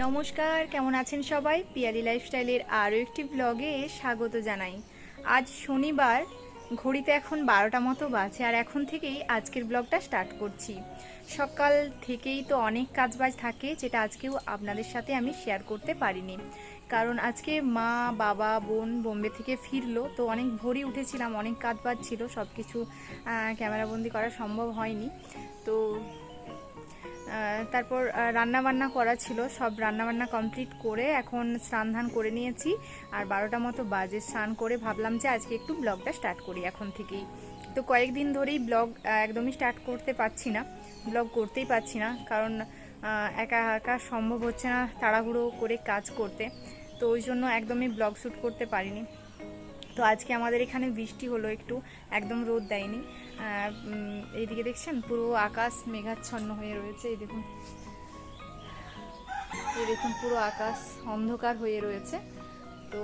নমস্কার, কেমন আছেন সবাই? পিয়ালি লাইফস্টাইলের আরও একটি ব্লগে স্বাগত জানাই। আজ শনিবার, ঘড়িতে এখন বারোটা মতো বাজে আর এখন থেকেই আজকের ব্লগটা স্টার্ট করছি। সকাল থেকেই তো অনেক কাজবাজ থাকে যেটা আজকেও আপনাদের সাথে আমি শেয়ার করতে পারিনি। কারণ আজকে মা, বাবা, বোন বোম্বে থেকে ফিরলো, তো অনেক ভোরই উঠেছিলাম, অনেক কাজবাজ ছিল সব কিছু ক্যামেরাবন্দি করা সম্ভব হয়নি। তো তারপর রান্না বান্না করা ছিল। সব রান্না বান্না কমপ্লিট করে এখন স্নান ধান করে নিয়েছি। আর বারোটা মতো বাজে স্নান করে ভাবলাম যে আজকে একটু ব্লগটা স্টার্ট করি এখন থেকেই। তো কয়েকদিন ধরেই ব্লগ একদমই স্টার্ট করতে পারছি না। ব্লগ করতেই পারছি না, কারণ একা একা সম্ভব হচ্ছে না তাড়াহুড়ো করে কাজ করতে। তো ওই জন্য একদমই ব্লগ শ্যুট করতে পারিনি। তো আজকে আমাদের এখানে বৃষ্টি হলো একটু একদম রোদ দেয়নি। এইদিকে দেখছেন পুরো আকাশ মেঘাচ্ছন্ন হয়ে রয়েছে এই দেখুন। এই দেখুন পুরো আকাশ অন্ধকার হয়ে রয়েছে। তো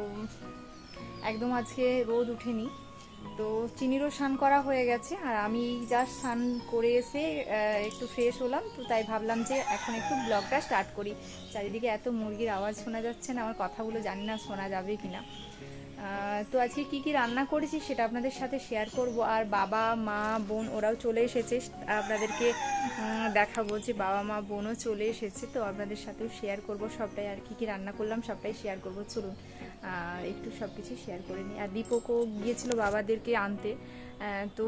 একদম আজকে রোদ উঠেনি। তো চিনিরও স্নান করা হয়ে গেছে আর আমি জাস্ট স্নান করে এসে একটু ফ্রেশ হলাম তো তাই ভাবলাম যে এখন একটু ব্লগটা স্টার্ট করি। চারিদিকে এত মুরগির আওয়াজ শোনা যাচ্ছে না আমার কথাগুলো জানি না শোনা যাবে কিনা। আহ, তো আজকে কি কি রান্না করেছি সেটা আপনাদের সাথে শেয়ার করব। আর বাবা, মা, বোন ওরাও চলে এসেছে। আপনাদেরকে দেখাবো যে বাবা, মা, বোনও চলে এসেছে। তো আপনাদের সাথেও শেয়ার করব সবটাই। আর কি কি রান্না করলাম সবটাই শেয়ার করব। চলুন একটু সব কিছু শেয়ার করে নিই। আর দীপকও গিয়েছিল বাবাদেরকে আনতে। তো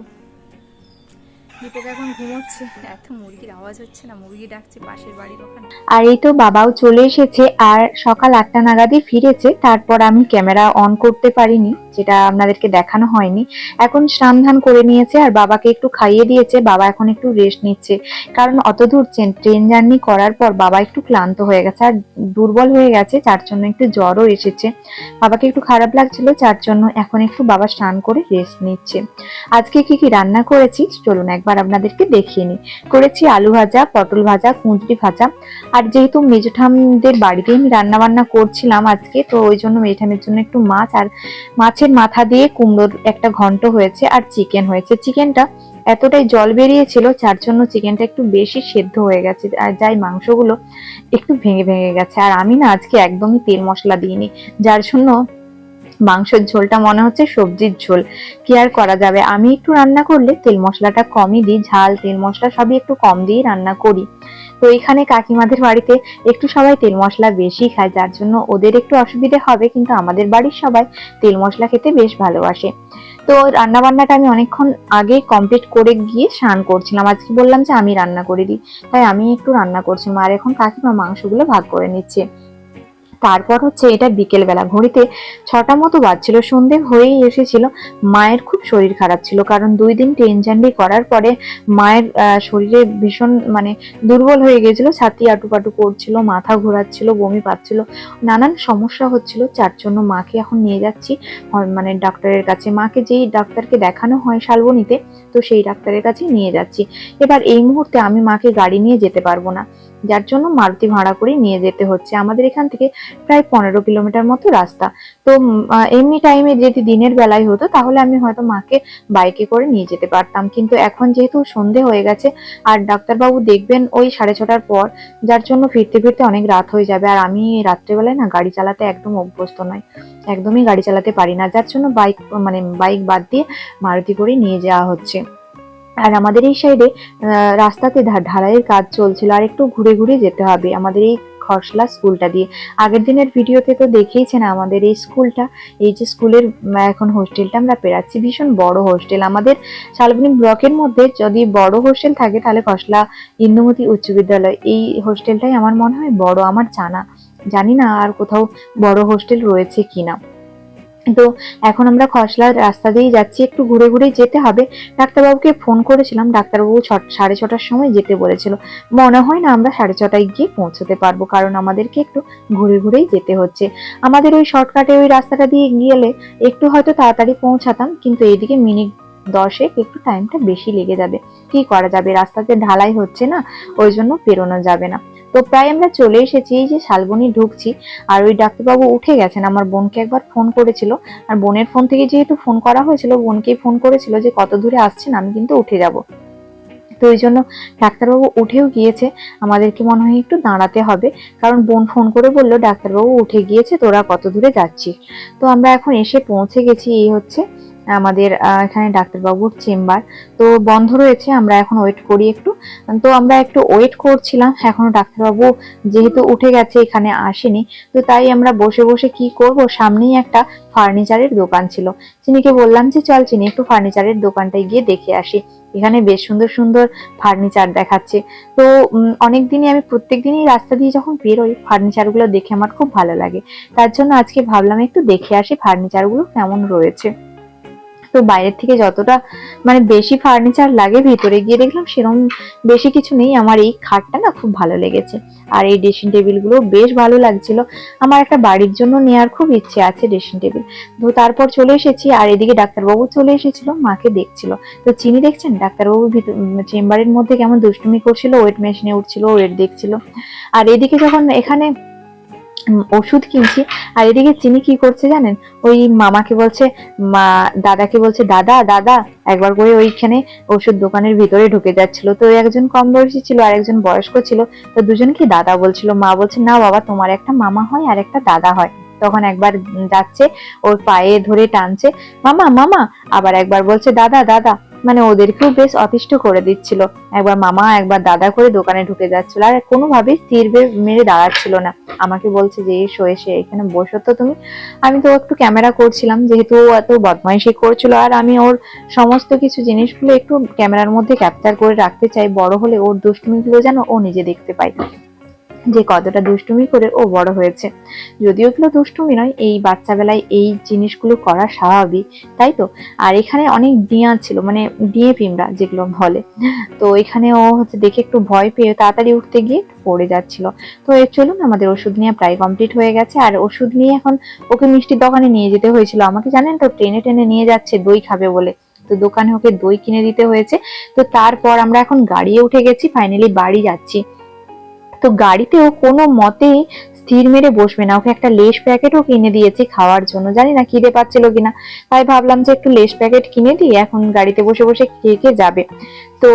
আর এই তো বাবাও চলে এসেছে, আর সকাল আটটা নাগাদই ফিরেছে, তারপর আমি ক্যামেরা অন করতে পারিনি, যেটা আপনাদেরকে দেখানো হয়নি। এখন স্নান ধান করে নিয়েছে, আর বাবাকে একটু খাইয়ে দিয়েছে, বাবা এখন একটু রেস্ট নিচ্ছে। কারণ অত দূর ট্রেন জার্নি করার পর বাবা একটু ক্লান্ত হয়ে গেছে, আর দুর্বল হয়ে গেছে, যার জন্য একটু জ্বরও এসেছে। বাবাকে একটু খারাপ লাগছিল, যার জন্য এখন একটু বাবা স্নান করে রেস্ট নিচ্ছে। আজকে কি কি রান্না করেছি, চলুন একবার আপনাদেরকে দেখিয়ে নিই। করেছি আলু ভাজা, পটল ভাজা, কুঁদরি ভাজা। আর যেহেতু মেজঠামদের বাড়িতে আমি রান্না বান্না করছিলাম আজকে, তো ওই জন্য মেজঠামের জন্য একটু মাছ আর মাছের মাথা দিয়ে কুমড়োর একটা ঘন্ট হয়েছে আর চিকেন হয়েছে। চিকেনটা এতটাই জল বেরিয়েছিল, যার জন্য চিকেনটা একটু বেশি সেদ্ধ হয়ে গেছে আর যাই মাংসগুলো একটু ভেঙে ভেঙে গেছে। আর আমি না আজকে একদমই তেল মশলা দিইনি, যার জন্য মাংসের ঝোলটা মনে হচ্ছে সবজির ঝোল। কি আর করা যাবে? আমি একটু রান্না করলে তেল মশলাটা কমই দিই, ঝাল, তেল মশলা সবই একটু কম দিয়েই রান্না করি। তো এখানে কাকিমাদের বাড়িতে একটু সবাই তেল মশলা বেশি খায়, যার জন্য ওদের একটু অসুবিধে হবে, কিন্তু আমাদের বাড়ির সবাই তেল মশলা খেতে বেশ ভালোবাসে। তো রান্না বান্নাটা আমি অনেকক্ষণ আগে কমপ্লিট করে গিয়ে স্নান করছিলাম। আজকে বললাম যে আমি রান্না করে দিই, তাই আমি একটু রান্না করছি। আর এখন কাকিমা মাংসগুলো ভাগ করে নিচ্ছে। তারপর হচ্ছে এটা বিকেল বেলা ঘড়িতে ছটা মতো বাজছিল, সন্ধে হয়েই এসেছিল। মায়ের খুব শরীর খারাপ ছিল, কারণ দুই দিন ট্রেন জার্নি করার পরে মায়ের শরীরে ভীষণ মানে দুর্বল হয়ে গেছিল, ছাতি আটুপাটু করছিল, মাথা ঘোরাচ্ছিল, বমি পাচ্ছিল, নানান সমস্যা হচ্ছিল। যার জন্য মাকে এখন নিয়ে যাচ্ছি মানে ডাক্তারের কাছে। মাকে যেই ডাক্তারকে দেখানো হয় শালবনীতে, তো সেই ডাক্তারের কাছে নিয়ে যাচ্ছি। এবার এই মুহূর্তে আমি মাকে গাড়ি নিয়ে যেতে পারব না। যার জন্য মারুতি ভাড়া করে নিয়ে যেতে হচ্ছে। আমাদের এখান থেকে প্রায় পনেরো কিলোমিটার মতো রাস্তা। তো এমনি টাইমে যদি দিনের বেলায় হতো, তাহলে আমি হয়তো মাকে বাইকে করে নিয়ে যেতে পারতাম। কিন্তু এখন যেহেতু সন্ধে হয়ে গেছে, আর ডাক্তারবাবু দেখবেন ওই সাড়ে ছটার পর, যার জন্য ফিরতে ফিরতে অনেক রাত হয়ে যাবে। আর আমি রাত্রেবেলায় না গাড়ি চালাতে একদম অভ্যস্ত নয় একদমই গাড়ি চালাতে পারি না। যার জন্য বাইক মানে বাইক বাদ দিয়ে মারুতি করে নিয়ে যাওয়া হচ্ছে। আর আমাদের এই সাইডে রাস্তাতে ঢালাইয়ের কাজ চলছিল। আর একটু ঘুরে ঘুরে যেতে হবে। আমাদের এই খসলা স্কুলটা দিয়ে। আগের দিনের ভিডিওতে তো দেখেইছেন আমাদের এই স্কুলটা। এই যে স্কুলের এখন হোস্টেলটা আমরা পেরাচ্ছি। ভীষণ বড় হোস্টেল। আমাদের শালবনী ব্লকের মধ্যে যদি বড় হোস্টেল থাকে, তাহলে খসলা ইন্দুমতি উচ্চ বিদ্যালয়, এই হোস্টেলটাই আমার মনে হয় বড়। আমার জানা, জানি না আর কোথাও বড় হোস্টেল রয়েছে কিনা। তো এখন আমরা খসলার রাস্তা দিয়েই যাচ্ছি। একটু ঘুরে ঘুরে যেতে হবে। ডাক্তারবাবুকে ফোন করেছিলাম। ডাক্তারবাবু সাড়ে ছটার সময় যেতে বলেছিল। মনে হয় না আমরা সাড়ে ছটায় গিয়ে পৌঁছতে পারব, কারণ আমাদেরকে একটু ঘুরে ঘুরেই যেতে হচ্ছে। আমাদের ওই শর্টকাটে ওই রাস্তাটা দিয়ে গেলে একটু হয়তো তাড়াতাড়ি পৌঁছাতাম, কিন্তু এইদিকে মিনিট দশেক একটু টাইমটা বেশি লেগে যাবে। কি করা যাবে? রাস্তাতে ঢালাই হচ্ছে না, ওই জন্য পেরোনো যাবে না। তো প্রায় আমরা চলে এসেছি, এই যে শালবনি ঢুকছি, আর ওই ডাক্তারবাবু উঠে গেছেন। আমার বোনকে একবার ফোন করেছিল। আর বোনের ফোন থেকে যেহেতু ফোন করা হয়েছিল, বোনকেই ফোন করেছিল যে কত দূরে আসছেন, আমি কিন্তু উঠে যাব। তো ওই জন্য ডাক্তারবাবু উঠেও গিয়েছে। আমাদেরকে মনে হয় একটু দাঁড়াতে হবে, কারণ বোন ফোন করে বলল, ডাক্তারবাবু উঠে গিয়েছে, তোরা কত দূরে যাচ্ছিস? তো আমরা এখন এসে পৌঁছে গেছি, এই হচ্ছে আমাদের এখানে ডাক্তারবাবুর চেম্বার। তো বন্ধ রয়েছে, আমরা এখন ওয়েট করি একটু। তো আমরা একটু ওয়েট করছিলাম, এখনও ডাক্তারবাবু যেহেতু উঠে গেছে, এখানে আসেনি। তো তাই আমরা বসে বসে কি করব? সামনেই একটা ফার্নিচারের দোকান ছিল। চিনিকে বললাম যে, চল চিনি, একটু ফার্নিচারের দোকানটায় গিয়ে দেখে আসি। এখানে বেশ সুন্দর সুন্দর ফার্নিচার দেখাচ্ছে। তো অনেক দিনই আমি প্রত্যেক দিনই রাস্তা দিয়ে যখন বেরোই ফার্নিচারগুলো দেখে আমার খুব ভালো লাগে। তার জন্য আজকে ভাবলাম একটু দেখে আসি ফার্নিচারগুলো কেমন রয়েছে। তো বাইরের থেকে যতটা মানে বেশি ফার্নিচার লাগে, ভিতরে গিয়ে দেখলাম সেরকম বেশি কিছু নেই। আমার এই খাটটা না খুব ভালো লেগেছে। আর এই ড্রেসিং টেবিলগুলো বেশ ভালো লাগছিল। আমার একটা বাড়ির জন্য নেওয়ার খুব ইচ্ছে আছে ড্রেসিং টেবিল তো তারপর চলে এসেছি আর এদিকে ডাক্তারবাবু চলে এসেছিল, মাকে দেখছিল। তো চিনি দেখছেন? ডাক্তারবাবু চেম্বারের মধ্যে কেমন দুষ্টুমি করছিল ওয়েট মেশিনে উঠছিল ওয়েট দেখছিল। আর এদিকে যখন এখানে ওষুধ কিনছি। আর এদিকে চিনি কি করছে জানেন? ওই মামাকে বলছে, মা, দাদাকে বলছে, দাদা দাদা। একবার করে ওইখানে ওষুধ দোকানের ভিতরে ঢুকে যাচ্ছিল। তো একজন কম বয়সী ছিল, আর একজন বয়স্ক ছিল। তো দুজনকে দাদা বলছিল, মা বলছে, না বাবা, তোমার একটা মামা হয় আর একটা দাদা হয়। তখন একবার যাচ্ছে, ওর পায়ে ধরে টানছে, মামা মামা, আবার একবার বলছে, দাদা দাদা মানে ওদেরকেও বেশ অতিষ্ঠ করে দিচ্ছিল। একবার মামা, একবার দাদা করে দোকানে ঢুকে যাচ্ছিল। আর কোনোভাবেই স্থির মেরে দাঁড়াচ্ছিল না। আমাকে বলছে যে এসো এসে এখানে বসো তো তুমি। আমি তো একটু ক্যামেরা করছিলাম, যেহেতু ও এত বদমাইশি করছিল। আর আমি ওর সমস্ত কিছু জিনিসগুলো একটু ক্যামেরার মধ্যে ক্যাপচার করে রাখতে চাই। বড় হলে ওর দুষ্টুমিগুলো যেন ও নিজে দেখতে পায়। যে কতটা দুষ্টুমি করে ও বড় হয়েছে। যদিও এগুলো দুষ্টুমি নয়, এই বাচ্চা বেলায় এই জিনিসগুলো করা স্বাভাবিক, তাই তো? আর এখানে অনেক ডিয়া ছিল মানে ডিয়ে পিমরা যেগুলো বলে। তো এখানে ও হচ্ছে দেখে একটু ভয় পেয়ে তাড়াতাড়ি উঠতে গিয়ে পড়ে যাচ্ছিল। তো এর চলুন, আমাদের ওষুধ নিয়ে প্রায় কমপ্লিট হয়ে গেছে। আর ওষুধ নিয়ে এখন ওকে মিষ্টির দোকানে নিয়ে যেতে হয়েছিল। আমাকে জানেন তো, ট্রেনে টেনে নিয়ে যাচ্ছে, দই খাবে বলে। তো দোকানে ওকে দই কিনে দিতে হয়েছে। তো তারপর আমরা এখন গাড়িয়ে উঠে গেছি ফাইনালি বাড়ি যাচ্ছি। তো গাড়িতেও কোনো মতেই স্থির মেরে বসবে না। ওকে একটা লেস প্যাকেটও কিনে দিয়েছি খাওয়ার জন্য। জানি না খিদে পাচ্ছিল কিনা। তাই ভাবলাম যে একটু লেস প্যাকেট কিনে দিই। এখন গাড়িতে বসে বসে খেয়ে খেয়ে যাবে? তো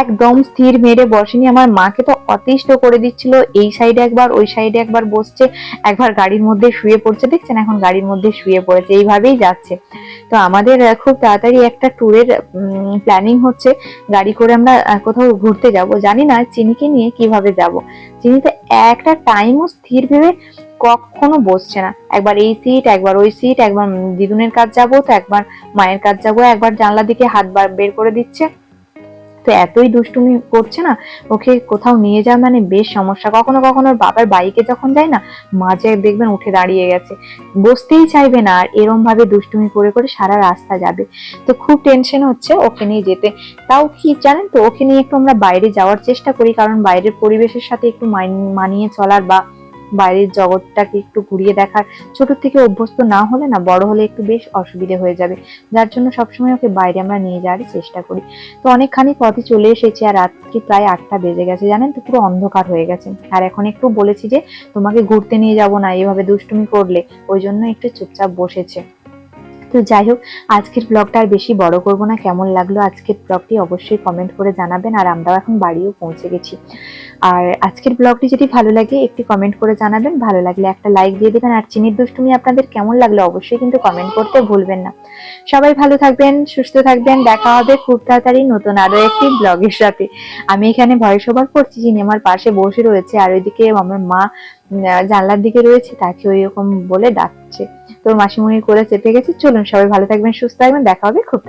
একদম স্থির মেরে বসেনি। আমার মাকে তো অতিষ্ঠ করে দিচ্ছিল। এই সাইডে একবার, ওই সাইডে একবার বসছে। একবার গাড়ির মধ্যে শুয়ে পড়ছে। দেখছেন এখন গাড়ির মধ্যে শুয়ে পড়েছে। এইভাবেই যাচ্ছে। তো আমাদের খুব তাড়াতাড়ি একটা ট্যুরের প্ল্যানিং হচ্ছে। গাড়ি করে আমরা কোথাও ঘুরতে যাব। জানি না চিনিকে নিয়ে কীভাবে যাব। চিনি তো একটা টাইমও স্থির ভেবে কখনো বসছে না। একবার এই সিট একবার ওই সিট একবার দিদুনের কাজ যাব তো, একবার মায়ের কাজ যাব, একবার জানলা দিকে হাত বার বের করে দিচ্ছে। তো এতই দুষ্টুমি করছে না, ওকে কোথাও নিয়ে যাওয়া মানে বেশ সমস্যা। কখনো কখনো ওর বাবার বাইকে যখন যায় না মাঝে দেখবেন উঠে দাঁড়িয়ে গেছে। বসতেই চাইবে না আর এরম ভাবে দুষ্টুমি করে করে সারা রাস্তা যাবে। তো খুব টেনশন হচ্ছে ওকে নিয়ে যেতে। তাও কি জানেন তো, ওকে নিয়ে একটু আমরা বাইরে যাওয়ার চেষ্টা করি, কারণ বাইরের পরিবেশের সাথে একটু মানিয়ে চলার বা বাইরের জগৎটাকে একটু ঘুরিয়ে দেখার, ছোট থেকে অভ্যস্ত না হলে না বড় হলে একটু বেশ অসুবিধে হয়ে যাবে। যার জন্য সবসময় ওকে বাইরে আমরা নিয়ে যাওয়ার চেষ্টা করি। তো অনেকখানি পথে চলে এসেছি আর রাত্রি প্রায় আটটা বেজে গেছে, জানেন তো? পুরো অন্ধকার হয়ে গেছে। আর এখন একটু বলেছি যে, তোমাকে ঘুরতে নিয়ে যাব না, এভাবে দুষ্টুমি করলে। ওই জন্য একটু চুপচাপ বসেছে। তো যাই হোক, আজকের ব্লগটা আর বেশি বড় করব না। কেমন লাগল আজকের ব্লগটি অবশ্যই কমেন্ট করে জানাবেন আর আমরাও এখন বাড়িও পৌঁছে গেছি। আর আজকের ব্লগটি যদি ভালো লাগে, একটি কমেন্ট করে জানাবেন। ভালো লাগলে একটা লাইক দিয়ে দেবেন। আর চিনির দুষ্টুমি আপনাদের কেমন লাগল অবশ্যই কিন্তু কমেন্ট করতে ভুলবেন না। সবাই ভালো থাকবেন, সুস্থ থাকবেন। দেখা হবে খুব তাড়াতাড়ি নতুন আরও একটি ব্লগের সাথে। আমি এখানে ভয়েস ওভার করছি যিনি আমার পাশে বসে রয়েছে। আর ওইদিকে আমার মা জানলার দিকে রয়েছে, তাকে ওই রকম বলে ডাকছে। তো মাসিমণির কোলে চেপে গেছে। চলুন সবাই ভালো থাকবেন সুস্থ থাকবেন দেখা হবে খুব